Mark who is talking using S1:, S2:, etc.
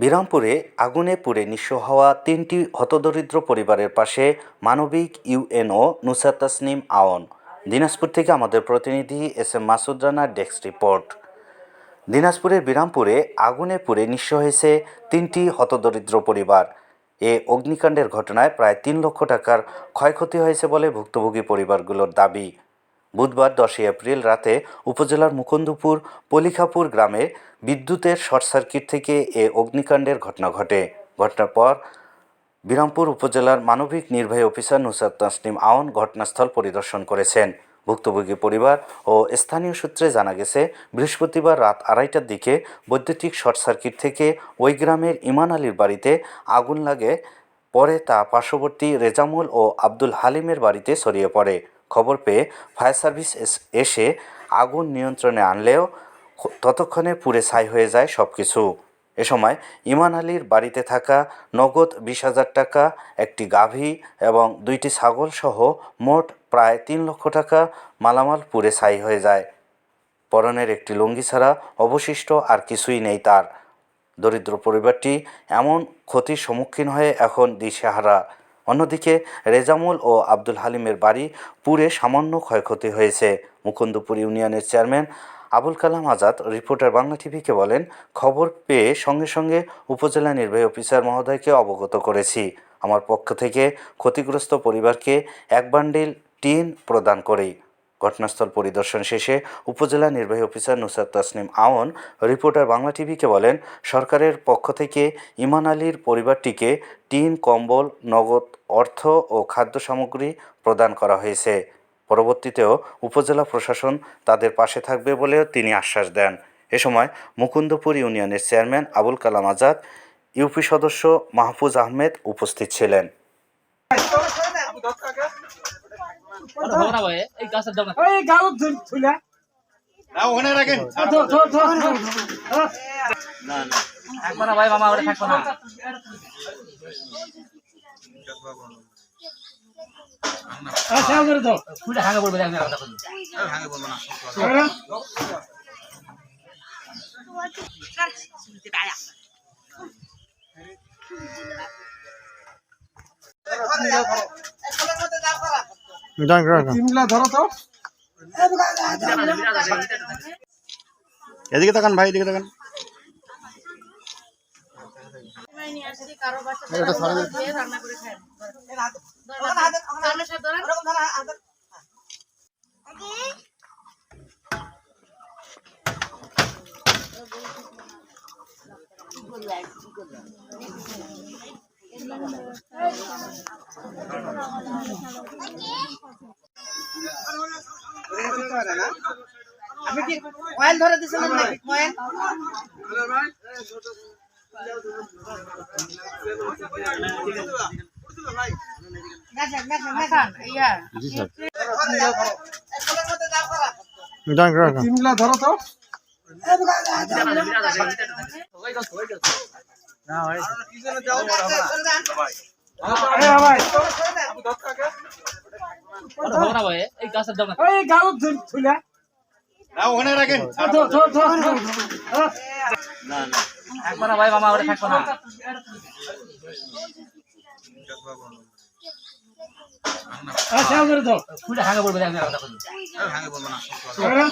S1: বিরামপুরে আগুনে পুড়ে নিঃস্ব হওয়া তিনটি হতদরিদ্র পরিবারের পাশে মানবিক ইউএনও নুসার তাসনিম আওন। দিনাজপুর থেকে আমাদের প্রতিনিধি এস এম মাসুদ রানার ডেস্ক রিপোর্ট। দিনাজপুরের বিরামপুরে আগুনে পুড়ে নিঃস্ব হয়েছে তিনটি হতদরিদ্র পরিবার। এ অগ্নিকাণ্ডের ঘটনায় প্রায় তিন লক্ষ টাকার ক্ষয়ক্ষতি হয়েছে বলে ভুক্তভোগী পরিবারগুলোর দাবি। বুধবার দশই এপ্রিল রাতে উপজেলার মুকুন্দপুর পলিখাপুর গ্রামে বিদ্যুতের শর্ট সার্কিট থেকে এ অগ্নিকাণ্ডের ঘটনা ঘটে। ঘটনার পর বিরামপুর উপজেলার মানবিক নির্বাহী অফিসার নুসার তাসনিম আওন ঘটনাস্থল পরিদর্শন করেছেন। ভুক্তভোগী পরিবার ও স্থানীয় সূত্রে জানা গেছে, বৃহস্পতিবার রাত আড়াইটার দিকে বৈদ্যুতিক শর্ট সার্কিট থেকে ওই গ্রামের ইমান আলীর বাড়িতে আগুন লাগে, পরে তা পার্শ্ববর্তী রেজামুল ও আব্দুল হালিমের বাড়িতে ছড়িয়ে পড়ে। খবর পেয়ে ফায়ার সার্ভিস এস- আগুন নিয়ন্ত্রণে আনলেও ততক্ষণে পুড়ে ছাই হয়ে যায় সব কিছু এ সময় ইমান আলীর বাড়িতে থাকা নগদ বিশ হাজার টাকা, একটি গাভী এবং দুইটি ছাগল সহ মোট প্রায় তিন লক্ষ টাকা মালামাল পুড়ে ছাই হয়ে যায়। পরনের একটি লুঙ্গি ছাড়া অবশিষ্ট আর কিছুই নেই তার। দরিদ্র পরিবারটি এমন ক্ষতির সম্মুখীন হয়ে এখন দিশেহারা। অন্যদিকে রেজামুল ও আব্দুল হালিমের বাড়ি পুড়ে সামান্য ক্ষয়ক্ষতি হয়েছে। মুকুন্দপুর ইউনিয়নের চেয়ারম্যান আবুল কালাম আজাদ, রিপোর্টার বাংলা টিভিকে বলেন, খবর পেয়ে সঙ্গে সঙ্গে উপজেলা নির্বাহী অফিসার মহোদয়কে অবগত করেছি। আমার পক্ষ থেকে ক্ষতিগ্রস্ত পরিবারকে এক বান্ডিল টিন প্রদান করি। ঘটনাস্থল পরিদর্শন শেষে উপজেলা নির্বাহী অফিসার নুসার তাসনিম আওন, রিপোর্টার বাংলা টিভিকে বলেন, সরকারের পক্ষ থেকে ইমান আলীর পরিবারটিকে টিন, কম্বল, নগদ অর্থ ও খাদ্য সামগ্রী প্রদান করা হয়েছে। পরবর্তীতেও উপজেলা প্রশাসন তাদের পাশে থাকবে বলেও তিনি আশ্বাস দেন। এ সময় মুকুন্দপুর ইউনিয়নের চেয়ারম্যান আবুল কালাম আজাদ, ইউপি সদস্য মাহফুজ আহমেদ উপস্থিত ছিলেন।
S2: হবে ভাই এই গাছের দাম
S3: এই গালত তুলে
S4: না ওখানে রাখেন।
S3: ধর ধর ধর
S2: থাকব না ভাই মামা ওটা থাকব না।
S3: আচ্ছা করে দাও
S2: ফুটে হাঙ্গা পড়বে দেখেন কথা। বলি
S3: তিনলা ধরো তো।
S4: এদিকে তাকান ভাই এদিকে তাকান।
S5: নিয়ে আসছি সাথে ধরেন
S6: আপনি কি কয়েল ধরে দিছিলেন নাকি
S5: ইয়া
S3: তিনলা ধরো তো এই ভাই
S2: হবে না ভাই এই গাছের দাম
S3: এই গালত তুলে
S4: না ওখানে রাখেন।
S3: ধর ধর ধর
S2: থাকব না ভাই মামা ওটা থাকব না।
S3: আচ্ছা করে দাও
S2: ফুটে হাঙ্গা পড়বে দেখেন কথা বলি
S3: ধর